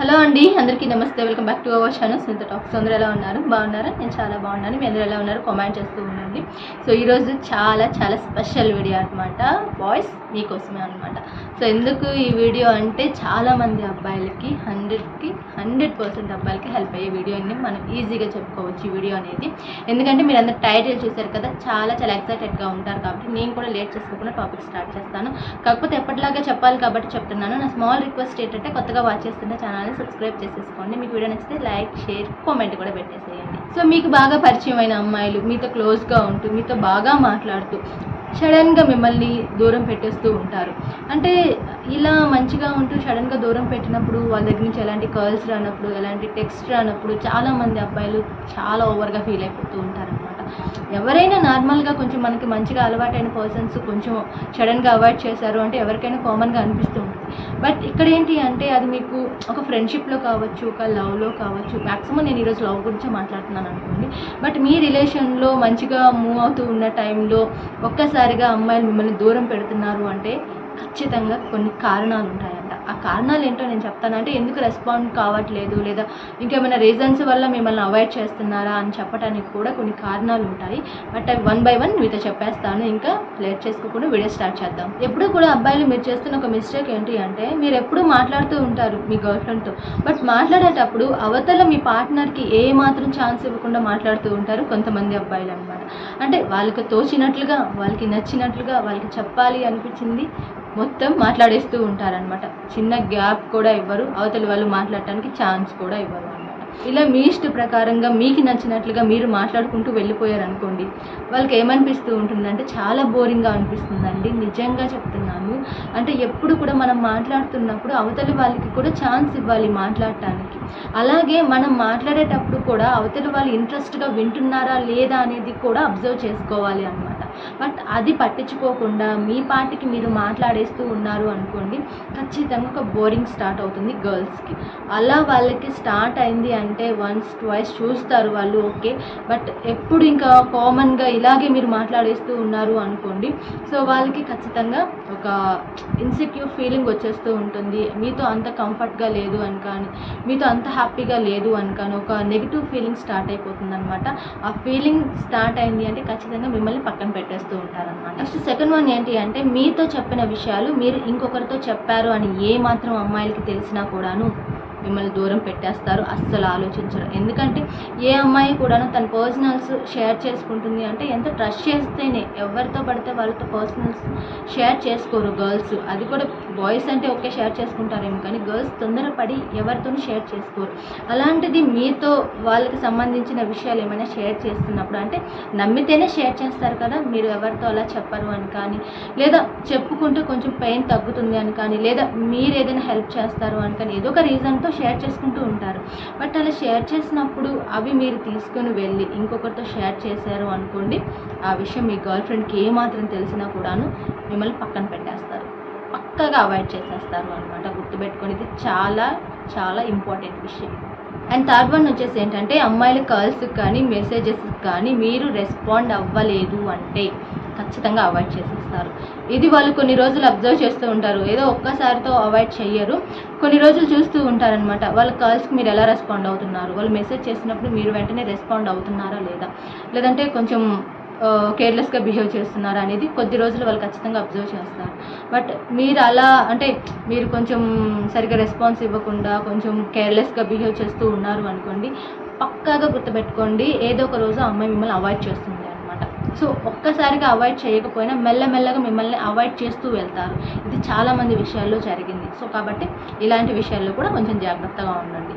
Hello అండి అందరికీ నమస్తే. Welcome back to our channel. Sunitha talks. అందరూ ఎలా ఉన్నారు? బాగున్నారా? నేను చాలా బాగున్నాను. మీ అందరూ ఎలా ఉన్నారు? కామెంట్ చేస్తూ ఉండండి. సో ఈరోజు చాలా చాలా స్పెషల్ వీడియో అనమాట బాయ్స్ మీకోసమే అనమాట సో ఎందుకు ఈ వీడియో అంటే చాలామంది అబ్బాయిలకి హండ్రెడ్కి హండ్రెడ్ పర్సెంట్ అబ్బాయిలకి హెల్ప్ అయ్యే వీడియోని మనం ఈజీగా చెప్పుకోవచ్చు ఈ వీడియో అనేది. ఎందుకంటే మీరు అందరు టైటిల్ చూశారు కదా చాలా చాలా ఎక్సైటెడ్గా ఉంటారు కాబట్టి నేను కూడా లేట్ చేసుకోకుండా టాపిక్ స్టార్ట్ చేస్తాను. కాకపోతే ఎప్పటిలాగా చెప్పాలి కాబట్టి చెప్తున్నాను. నా స్మాల్ రిక్వెస్ట్ ఏంటంటే కొత్తగా వాచ్ చేస్తున్న ఛానల్ని సబ్స్క్రైబ్ చేసేసుకోండి. మీకు వీడియో నచ్చితే లైక్ షేర్ కామెంట్ కూడా పెట్టేసేయండి. సో మీకు బాగా పరిచయమైన అమ్మాయిలు మీతో క్లోజ్గా ఉంటూ మీతో బాగా మాట్లాడుతూ సడన్గా మిమ్మల్ని దూరం పెట్టేస్తూ ఉంటారు. అంటే ఇలా మంచిగా ఉంటూ సడన్గా దూరం పెట్టినప్పుడు వాళ్ళ దగ్గర నుంచి ఎలాంటి కాల్స్ రానప్పుడు ఎలాంటి టెక్స్ట్ రానప్పుడు చాలామంది అబ్బాయిలు చాలా ఓవర్గా ఫీల్ అయిపోతూ ఉంటారనమాట ఎవరైనా నార్మల్గా కొంచెం మనకి మంచిగా అలవాటైన పర్సన్స్ కొంచెం సడన్గా అవాయిడ్ చేశారు అంటే ఎవరికైనా కామన్గా అనిపిస్తూ ఉంటుంది బట్ ఇక్కడ ఏంటి అంటే అది మీకు ఒక ఫ్రెండ్షిప్లో కావచ్చు ఒక లవ్లో కావచ్చు మ్యాక్సిమం నేను ఈరోజు లవ్ గురించే మాట్లాడుతున్నాను అనుకోండి. బట్ మీ రిలేషన్లో మంచిగా మూవ్ అవుతూ ఉన్న టైంలో ఒక్కసారిగా అమ్మాయిలు మిమ్మల్ని దూరం పెడుతున్నారు అంటే ఖచ్చితంగా కొన్ని కారణాలు ఉంటాయి. ఆ కారణాలు ఏంటో నేను చెప్తాను. అంటే ఎందుకు రెస్పాండ్ కావట్లేదు? లేదా ఇంకేమైనా రీజన్స్ వల్ల మిమ్మల్ని అవాయిడ్ చేస్తున్నారా అని చెప్పడానికి కూడా కొన్ని కారణాలు ఉంటాయి. బట్ అవి వన్ బై వన్ మీతో చెప్పేస్తాను. ఇంకా లేట్ చేసుకోకుండా వీడియో స్టార్ట్ చేద్దాం. ఎప్పుడు కూడా అబ్బాయిలు మీరు చేస్తున్న ఒక మిస్టేక్ ఏంటి అంటే మీరు ఎప్పుడు మాట్లాడుతూ ఉంటారు మీ గర్ల్ ఫ్రెండ్తో బట్ మాట్లాడేటప్పుడు అవతల మీ పార్ట్నర్కి ఏ మాత్రం ఛాన్స్ ఇవ్వకుండా మాట్లాడుతూ ఉంటారు కొంతమంది అబ్బాయిలు అనమాట అంటే వాళ్ళకి తోచినట్లుగా వాళ్ళకి నచ్చినట్లుగా వాళ్ళకి చెప్పాలి అనిపించింది మొత్తం మాట్లాడేస్తూ ఉంటారనమాట చిన్న గ్యాప్ కూడా ఇవ్వరు అవతలి వాళ్ళు మాట్లాడటానికి ఛాన్స్ కూడా ఇవ్వరు అనమాట ఇలా మీ ఇష్ట ప్రకారంగా మీకు నచ్చినట్లుగా మీరు మాట్లాడుకుంటూ వెళ్ళిపోయారు అనుకోండి వాళ్ళకి ఏమనిపిస్తూ ఉంటుందంటే చాలా బోరింగ్గా అనిపిస్తుందండి. నిజంగా చెప్తున్నాను. అంటే ఎప్పుడు కూడా మనం మాట్లాడుతున్నప్పుడు అవతలి వాళ్ళకి కూడా ఛాన్స్ ఇవ్వాలి మాట్లాడటానికి. అలాగే మనం మాట్లాడేటప్పుడు కూడా అవతలి వాళ్ళు ఇంట్రెస్ట్గా వింటున్నారా లేదా అనేది కూడా అబ్జర్వ్ చేసుకోవాలి అనమాట బట్ అది పట్టించుకోకుండా మీ పాటికి మీరు మాట్లాడేస్తూ ఉన్నారు అనుకోండి ఖచ్చితంగా ఒక బోరింగ్ స్టార్ట్ అవుతుంది గర్ల్స్కి. అలా వాళ్ళకి స్టార్ట్ అయింది అంటే వన్స్ ట్వైస్ చూస్తారు వాళ్ళు ఓకే. బట్ ఎప్పుడు ఇంకా కామన్గా ఇలాగే మీరు మాట్లాడేస్తూ ఉన్నారు అనుకోండి సో వాళ్ళకి ఖచ్చితంగా ఒక ఇన్సెక్యూర్ ఫీలింగ్ వచ్చేస్తూ ఉంటుంది. మీతో అంత కంఫర్ట్గా లేదు అని కానీ మీతో అంత హ్యాపీగా లేదు అని కానీ ఒక నెగిటివ్ ఫీలింగ్ స్టార్ట్ అయిపోతుంది అనమాట ఆ ఫీలింగ్ స్టార్ట్ అయింది అంటే ఖచ్చితంగా మిమ్మల్ని పక్కన పెట్టేస్తూ ఉంటారనమాట నెక్స్ట్ సెకండ్ వన్ ఏంటి అంటే మీతో చెప్పిన విషయాలు మీరు ఇంకొకరితో చెప్పారు అని ఏ మాత్రం అమ్మాయిలకి తెలిసినా కూడాను మిమ్మల్ని దూరం పెట్టేస్తారు అస్సలు ఆలోచించరు. ఎందుకంటే ఏ అమ్మాయి కూడా తన పర్సనల్స్ షేర్ చేసుకుంటుంది అంటే ఎంత ట్రస్ట్ చేస్తేనే ఎవరితో పడితే వాళ్ళతో పర్సనల్స్ షేర్ చేసుకోరు గర్ల్స్ అది కూడా బాయ్స్ అంటే ఓకే షేర్ చేసుకుంటారేమో కానీ గర్ల్స్ తొందరపడి ఎవరితోనూ షేర్ చేసుకోరు. అలాంటిది మీతో వాళ్ళకి సంబంధించిన విషయాలు ఏమైనా షేర్ చేస్తున్నప్పుడు అంటే నమ్మితేనే షేర్ చేస్తారు కదా మీరు ఎవరితో అలా చెప్పరు అని కానీ లేదా చెప్పుకుంటే కొంచెం పెయిన్ తగ్గుతుంది అని కానీ లేదా మీరు ఏదైనా హెల్ప్ చేస్తారు అని కానీ ఏదో ఒక రీజన్తో షేర్ చేసుకుంటూ ఉంటారు. బట్ అలా షేర్ చేసినప్పుడు అవి మీరు తీసుకొని వెళ్ళి ఇంకొకరితో షేర్ చేశారు అనుకోండి ఆ విషయం మీ గర్ల్ ఫ్రెండ్కి ఏమాత్రం తెలిసినా కూడాను మిమ్మల్ని పక్కన పెట్టేస్తారు. పక్కగా అవాయిడ్ చేసేస్తారు అనమాట గుర్తుపెట్టుకొని ఇది చాలా చాలా ఇంపార్టెంట్ విషయం. అండ్ థర్డ్ వన్ వచ్చేసి ఏంటంటే అమ్మాయిల కాల్స్కి కానీ మెసేజెస్ కానీ మీరు రెస్పాండ్ అవ్వలేదు అంటే ఖచ్చితంగా అవాయిడ్ చేసేస్తారు. ఇది వాళ్ళు కొన్ని రోజులు అబ్జర్వ్ చేస్తూ ఉంటారు. ఏదో ఒక్కసారితో అవాయిడ్ చేయరు కొన్ని రోజులు చూస్తూ ఉంటారనమాట వాళ్ళ కాల్స్కి మీరు ఎలా రెస్పాండ్ అవుతున్నారు? వాళ్ళు మెసేజ్ చేసినప్పుడు మీరు వెంటనే రెస్పాండ్ అవుతున్నారా లేదా? లేదంటే కొంచెం కేర్లెస్గా బిహేవ్ చేస్తున్నారు అనేది కొద్ది రోజులు వాళ్ళు ఖచ్చితంగా అబ్జర్వ్ చేస్తారు. బట్ మీరు అలా అంటే మీరు కొంచెం సరిగ్గా రెస్పాన్స్ ఇవ్వకుండా కొంచెం కేర్లెస్గా బిహేవ్ చేస్తూ ఉన్నారు అనుకోండి పక్కాగా గుర్తుపెట్టుకోండి. ఏదో ఒక రోజు అమ్మాయి మిమ్మల్ని అవాయిడ్ చేస్తుంది. సో ఒక్కసారిగా అవాయిడ్ చేయకపోయినా మెల్లమెల్లగా మిమ్మల్ని అవాయిడ్ చేస్తూ వెళ్తారు. ఇది చాలామంది విషయాల్లో జరిగింది. సో కాబట్టి ఇలాంటి విషయాల్లో కూడా కొంచెం జాగ్రత్తగా ఉండండి.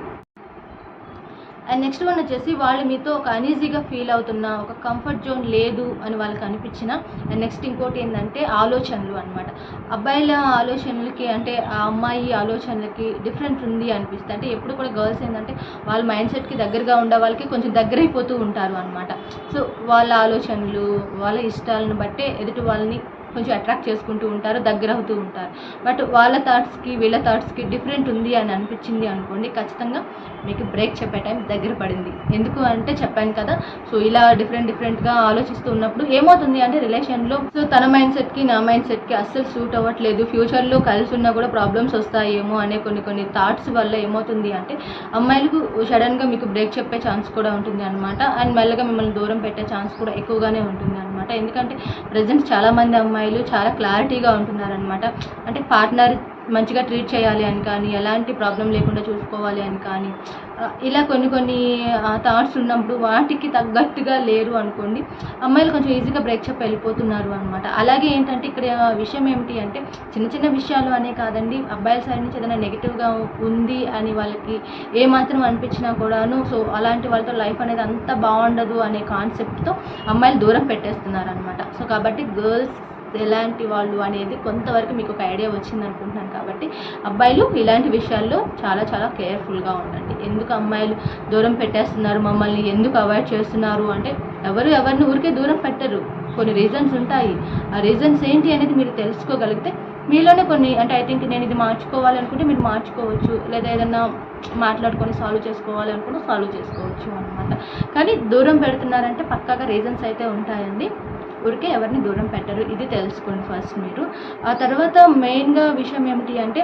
అండ్ నెక్స్ట్ వన్ వచ్చేసి వాళ్ళు మీతో ఒక అనీజీగా ఫీల్ అవుతున్న ఒక కంఫర్ట్ జోన్ లేదు అని వాళ్ళకి అనిపించిన. అండ్ నెక్స్ట్ ఇంకోటి ఏంటంటే ఆలోచనలు అనమాట అబ్బాయిల ఆలోచనలకి అంటే ఆ అమ్మాయి ఆలోచనలకి డిఫరెంట్ ఉంది అనిపిస్తుంది అంటే ఎప్పుడు కూడా గర్ల్స్ ఏంటంటే వాళ్ళ మైండ్ సెట్కి దగ్గరగా ఉండే వాళ్ళకి కొంచెం దగ్గరైపోతూ ఉంటారు అనమాట సో వాళ్ళ ఆలోచనలు వాళ్ళ ఇష్టాలను బట్టే ఎదుటి వాళ్ళని కొంచెం అట్రాక్ట్ చేసుకుంటూ ఉంటారు దగ్గర అవుతూ ఉంటారు. బట్ వాళ్ళ థాట్స్కి వీళ్ళ థాట్స్కి డిఫరెంట్ ఉంది అని అనిపించింది అనుకోండి ఖచ్చితంగా మీకు బ్రేక్ చెప్పే టైం దగ్గర పడింది. ఎందుకు అంటే చెప్పాను కదా సో ఇలా డిఫరెంట్ డిఫరెంట్గా ఆలోచిస్తూ ఉన్నప్పుడు ఏమవుతుంది అంటే రిలేషన్లో సో తన మైండ్ సెట్కి నా మైండ్ సెట్కి అస్సలు సూట్ అవ్వట్లేదు. ఫ్యూచర్లో కలిసి ఉన్నా కూడా ప్రాబ్లమ్స్ వస్తాయేమో అనే కొన్ని కొన్ని థాట్స్ వల్ల ఏమవుతుంది అంటే అమ్మాయిలకు సడన్గా మీకు బ్రేక్ చెప్పే ఛాన్స్ కూడా ఉంటుంది అనమాట అండ్ మెల్లగా మిమ్మల్ని దూరం పెట్టే ఛాన్స్ కూడా ఎక్కువగానే ఉంటుంది అనమాట ఎందుకంటే ప్రజెంట్ చాలామంది అమ్మాయిలు చాలా క్లారిటీగా ఉంటున్నారనమాట అంటే పార్ట్నర్ మంచిగా ట్రీట్ చేయాలి అని కానీ ఎలాంటి ప్రాబ్లం లేకుండా చూసుకోవాలి అని కానీ ఇలా కొన్ని కొన్ని థాట్స్ ఉన్నప్పుడు వాటికి తగ్గట్టుగా లేరు అనుకోండి అమ్మాయిలు కొంచెం ఈజీగా బ్రేక్ చెప్పి వెళ్ళిపోతున్నారు అనమాట అలాగే ఏంటంటే ఇక్కడ విషయం ఏమిటి అంటే చిన్న చిన్న విషయాలు అనే కాదండి అబ్బాయిల సైడ్ నుంచి ఏదైనా నెగిటివ్గా ఉంది అని వాళ్ళకి ఏమాత్రం అనిపించినా కూడాను సో అలాంటి వాళ్ళతో లైఫ్ అనేది అంత బాగుండదు అనే కాన్సెప్ట్తో అమ్మాయిలు దూరం పెట్టేస్తున్నారు అనమాట సో కాబట్టి గర్ల్స్ ఎలాంటి వాళ్ళు అనేది కొంతవరకు మీకు ఒక ఐడియా వచ్చింది అనుకుంటున్నాను కాబట్టి అబ్బాయిలు ఇలాంటి విషయాల్లో చాలా చాలా కేర్ఫుల్గా ఉండండి. ఎందుకు అమ్మాయిలు దూరం పెట్టేస్తున్నారు? మమ్మల్ని ఎందుకు అవాయిడ్ చేస్తున్నారు? అంటే ఎవరు ఎవరిని ఊరికే దూరం పెట్టరు. కొన్ని రీజన్స్ ఉంటాయి. ఆ రీజన్స్ ఏంటి అనేది మీరు తెలుసుకోగలిగితే మీలోనే కొన్ని అంటే ఐ థింక్ నేను ఇది మార్చుకోవాలనుకుంటే మీరు మార్చుకోవచ్చు. లేదా ఏదన్నా మాట్లాడుకొని సాల్వ్ చేసుకోవాలి అనుకుంటే సాల్వ్ చేసుకోవచ్చు అనమాట కానీ దూరం పెడుతున్నారంటే పక్కాగా రీజన్స్ అయితే ఉంటాయండి. ఊరికే ఎవరిని దూరం పెట్టరు. ఇది తెలుసుకోండి ఫస్ట్ మీరు. ఆ తర్వాత మెయిన్గా విషయం ఏమిటి అంటే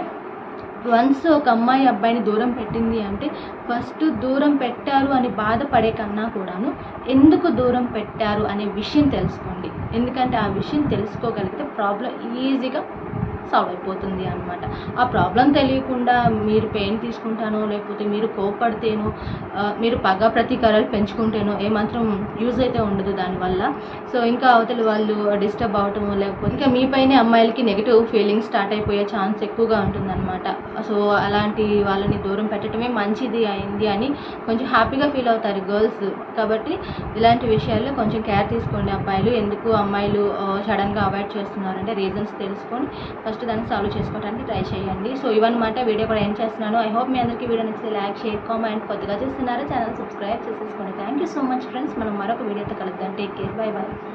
వన్స్ ఒక అమ్మాయి అబ్బాయిని దూరం పెట్టింది అంటే ఫస్ట్ దూరం పెట్టారు అని బాధపడే కన్నా కూడాను ఎందుకు దూరం పెట్టారు అనే విషయం తెలుసుకోండి. ఎందుకంటే ఆ విషయం తెలుసుకోగలిగితే ప్రాబ్లం ఈజీగా సాల్వ్ అయిపోతుంది అనమాట ఆ ప్రాబ్లం తెలియకుండా మీరు పెయిన్ తీసుకుంటానో లేకపోతే మీరు కోపడితేనో మీరు పగ ప్రతీకారాలు పెంచుకుంటేనో ఏమాత్రం యూజ్ అయితే ఉండదు దానివల్ల. సో ఇంకా అవతల వాళ్ళు డిస్టర్బ్ అవటము లేకపోతే ఇంకా మీపైనే అమ్మాయిలకి నెగిటివ్ ఫీలింగ్స్ స్టార్ట్ అయిపోయే ఛాన్స్ ఎక్కువగా ఉంటుందన్నమాట. సో అలాంటి వాళ్ళని దూరం పెట్టడమే మంచిది అయింది అని కొంచెం హ్యాపీగా ఫీల్ అవుతారు గర్ల్స్. కాబట్టి ఇలాంటి విషయాల్లో కొంచెం కేర్ తీసుకోండి అబ్బాయిలు. ఎందుకు అమ్మాయిలు సడన్గా అవాయిడ్ చేస్తున్నారంటే రీజన్స్ తెలుసుకొని ఫస్ట్ దాన్ని సాల్వ్ చేసుకోవడానికి ట్రై చేయండి. సో ఇవన్నమాట వీడియో కూడా ఏం చేస్తున్నాను. ఐ హోప్ మీ అందరికీ వీడియో నచ్చితే లైక్ షేర్ కామెంట్ కొద్దిగా చేస్తున్నారా? ఛానల్ సబ్స్క్రైబ్ చేసేసుకోండి. Thank you so much friends. మనం మరొక వీడియోతో కలుద్దాం. Take care. Bye bye.